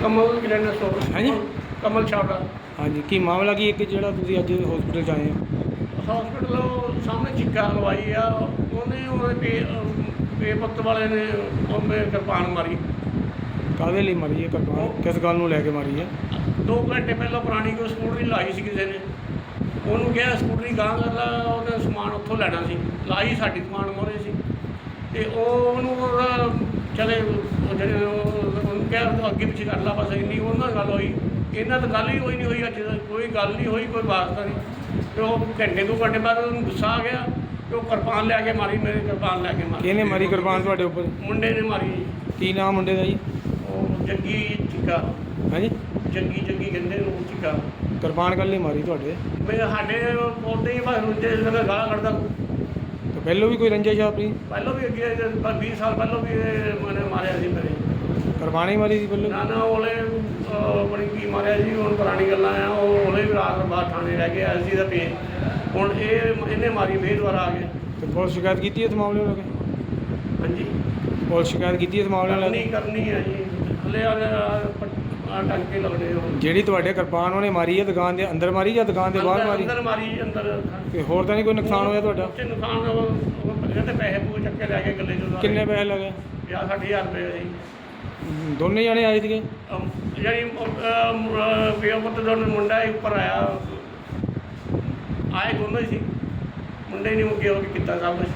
ਕਮਲ ਕਿਰਨ store ਹਾਂਜੀ? ਕਮਲ ਛਾਪੜਾ ਹਾਂਜੀ ਕੀ ਮਾਮਲਾ ਕੀ ਇੱਕ ਜਿਹੜਾ ਤੁਸੀਂ ਅੱਜ ਹਸਪੀਟਲ 'ਚ ਆਏ ਹੋ? ਹਸਪੀਟਲ ਸਾਹਮਣੇ ਚਿੱਕਾ ਲਵਾਈ ਆ। ਉਹਨੇ ਉਹਦੇ ਪੇ ਅਮ, ਪੇ ਪੱਤ ਵਾਲੇ ਨੇ ਉਹਨੇ ਕਿਰਪਾਨ ਮਾਰੀ। ਕਾਹਦੇ ਲਈ ਮਾਰੀ ਹੈ ਕਿਰਪਾਨ? ਕਿਸ ਗੱਲ ਨੂੰ ਲੈ ਕੇ ਮਾਰੀ ਹੈ? ਦੋ ਘੰਟੇ ਪਹਿਲਾਂ ਪੁਰਾਣੀ ਕੋਈ ਸਕੂਟਰੀ ਲਾਈ ਸੀ ਕਿਸੇ ਨੇ। ਉਹਨੂੰ ਕਿਹਾ ਸਕੂਟਰੀ ਗਾਂ ਕਰ ਲਾ ਉਹਨੇ ਸਮਾਨ ਉੱਥੋਂ ਲੈਣਾ ਸੀ। ਲਾਈ ਸਾਡੀ ਦੁਕਾਨ ਮੋਰੇ ਸੀ। ਤੇ ਉਹ ਉਹਨੂੰ ਉਹਦਾ ਚਲੇ ਉਹ ਜਿਹੜੇ ਉਹ- ਉਹਨੂੰ ਕਿਹਾ ਤੂੰ ਅੱਗੇ ਪਿੱਛੇ ਕਰ ਲਾ ਬਸ ਇੰਨੀ ਉਹਨਾਂ ਨਾਲ ਗੱਲ ਹੋਈ। ਇਹਨਾਂ ਤਾਂ ਗੱਲ ਹੀ ਹੋਈ ਨਹੀਂ ਹੋਈ ਅੱਜ ਤੱਕ, ਕੋਈ ਗੱਲ ਨਹੀਂ ਹੋਈ ਕੋਈ ਵਾਸਤਾ ਨਹੀਂ। ਤੇ ਉਹ ਘੰਟੇ ਦੋ ਘੰਟੇ ਬਾਅਦ ਉਹਨੂੰ ਗੁੱਸਾ ਆ ਗਿਆ ਤੇ ਉਹ ਕਿਰਪਾਨ ਲੈ ਕੇ ਮਾਰੀ ਮੇਰੇ ਕਿਰਪਾਨ ਲੈ ਕੇ ਮਾਰੀ। ਕਿਹਨੇ ਮਾਰੀ ਕਿਰਪਾਨ ਤੁਹਾਡੇ ਉੱਪਰ? ਮੁੰਡੇ ਨੇ ਮਾਰੀ। ਜੀ। ਕੀ ਨਾਮ ਮੁੰਡੇ ਦਾ ਜੀ? ਉਹ ਜੱਗੀ ਚਿੱਕਾ। ਹਾਂਜੀ? ਜੱਗੀ ਜੱਗੀ ਕਹਿੰਦੇ ਨੂੰ ਚਿੱਕਾ। ਕਿਰਪਾਨ ਕੱਲ ਲਈ ਮਾਰੀ ਤੁਹਾਡੇ? ਮੇਰੇ ਸਾਡੇ ਪੌਦੇ ਹੀ ਬਸ ਰੁੱਝੇ ਜਿਹੜਾ ਗਾਲਾਂ ਕੱਢਦਾ। ਤੇ ਪਹਿਲੋਂ ਵੀ ਕੋਈ ਰੰਜਿਸ਼ ਆਪਣੀ? ਪਹਿਲਾਂ ਵੀ ਅੱਗੇ ਇਹਦੇ ਬ- 20 ਸਾਲ ਪਹਿਲਾਂ ਵੀ ਇਹ ਮੈਨੇ ਮਾਰਿਆ। ਸੀ ਮੇਰੇ ਹੀ ਸੀ ਪਹਿਲੋਂ ਨਾ ਨਾ ਉਹਲੇ ਬੜੀ ਕੀ ਮਾਰਿਆ ਸੀ ਹੁਣ ਪੁਰਾਣੀ ਗੱਲਾਂ ਆ ਉਹ ਉਹਲੇ ਵੀ ਰਾਤ ਬਾਅਦ ਥਾਣੇ ਰਹਿ ਗਏ ਅਸੀਂ ਤਾਂ ਪੇ ਹੁਣ ਇਹ ਇਹਨੇ ਮਾਰੀ ਫੇਰ ਦੁਬਾਰਾ ਆ ਗਏ ਤੇ ਪੁਲਿਸ ਸ਼ਿਕਾਇਤ ਕੀਤੀ ਇਸ ਮਾਮਲੇ ਨੂੰ ਲੈ ਕੇ? ਹਾਂਜੀ। ਪੁਲਿਸ ਸ਼ਿਕਾਇਤ ਕੀਤੀ ਇਸ ਮਾਮਲੇ ਨੂੰ ਲੈ ਕਰਨੀ ਕੇ? ਕਰਨੀ ਹੈ ਜੀ। ਹਲੇ ਆ ਆ ਟੰਕੇ ਲੱਗਣੇ ਹੁਣ। ਜਿਹੜੀ ਤੁਹਾਡੇ ਕਿਰਪਾਨ ਉਹਨੇ ਮਾਰੀ ਹੈ ਦੁਕਾਨ ਦੇ ਅੰਦਰ ਮਾਰੀ ਜਾਂ ਦੁਕਾਨ ਦੇ ਬਾਹਰ ਮਾਰੀ? ਅੰਦਰ ਮਾਰੀ ਜੀ, ਅੰਦਰ। ਤੇ ਹੋਰ ਤਾਂ ਨਹੀਂ ਕੋਈ ਨੁਕਸਾਨ ਹੋਇਆ ਤੁਹਾਡਾ? ਉੱਥੇ ਨੁਕਸਾਨ ਉਹ ਪੈਸੇ ਪੂਰੇ ਚੱਕੇ ਲੈ ਕੇ ਗੱਲੇ ਚੋਂ ਕਿੰਨੇ ਪੈਸੇ ਲੱਗੇ? 50 60000 ਰੁਪਏ ਜੀ। ਦੋਨੇ ਜਾਣੇ ਆਏ ਸੀਗੇ? ਅਮ ਜਿਹੜੀ ਬੇਅਪਤ ਦਾ ਮੁੰਡਾ ਹੀ ਉੱਪਰ ਆਇਆ। ਆਏ ਦੋਨੋਂ ਹੀ ਸੀ। ਮੁੰਡੇ ਨੇ ਮੁੱਕੇ ਹੋ ਕੇ ਕੀਤਾ ਸਭ ਕੁਛ।